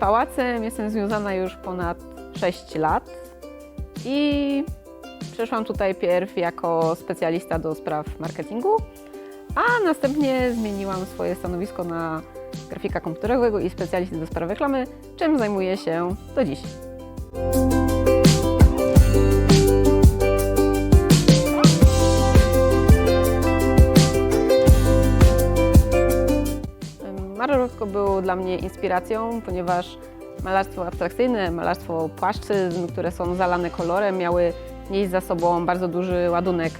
pałacem jestem związana już ponad 6 lat i przeszłam tutaj pierw jako specjalista do spraw marketingu, a następnie zmieniłam swoje stanowisko na grafika komputerowego i specjalisty do spraw reklamy, czym zajmuję się do dziś. Marorowsko był dla mnie inspiracją, ponieważ malarstwo abstrakcyjne, malarstwo płaszczyzn, które są zalane kolorem, miały nieść za sobą bardzo duży ładunek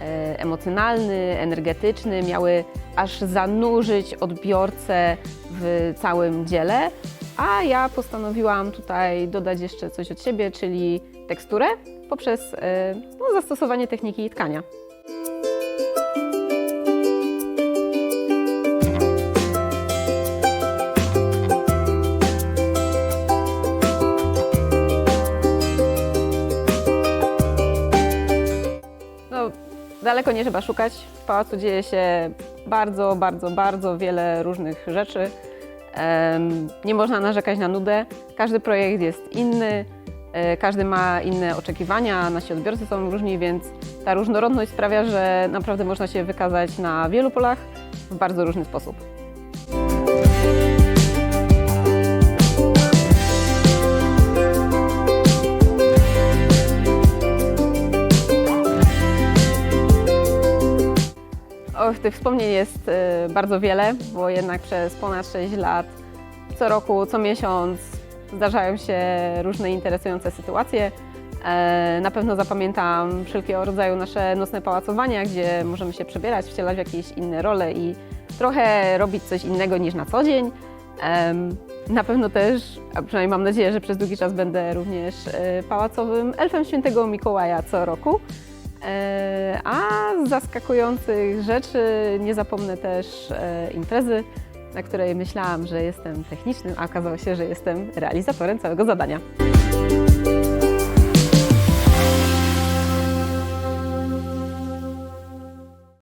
e, emocjonalny, energetyczny, miały aż zanurzyć odbiorcę w całym dziele. A ja postanowiłam tutaj dodać jeszcze coś od siebie, czyli teksturę poprzez e, no, zastosowanie techniki tkania. Daleko nie trzeba szukać. W pałacu dzieje się bardzo, bardzo, bardzo wiele różnych rzeczy. Nie można narzekać na nudę. Każdy projekt jest inny, e, każdy ma inne oczekiwania, nasi odbiorcy są różni, więc ta różnorodność sprawia, że naprawdę można się wykazać na wielu polach w bardzo różny sposób. Och, tych wspomnień jest y, bardzo wiele, bo jednak przez ponad 6 lat co roku, co miesiąc zdarzają się różne interesujące sytuacje. E, Na pewno zapamiętam wszelkiego rodzaju nasze nocne pałacowania, gdzie możemy się przebierać, wcielać w jakieś inne role i trochę robić coś innego niż na co dzień. Na pewno też, a przynajmniej mam nadzieję, że przez długi czas będę również e, pałacowym elfem świętego Mikołaja co roku. E, A z zaskakujących rzeczy nie zapomnę też e, imprezy, na której myślałam, że jestem technicznym, a okazało się, że jestem realizatorem całego zadania.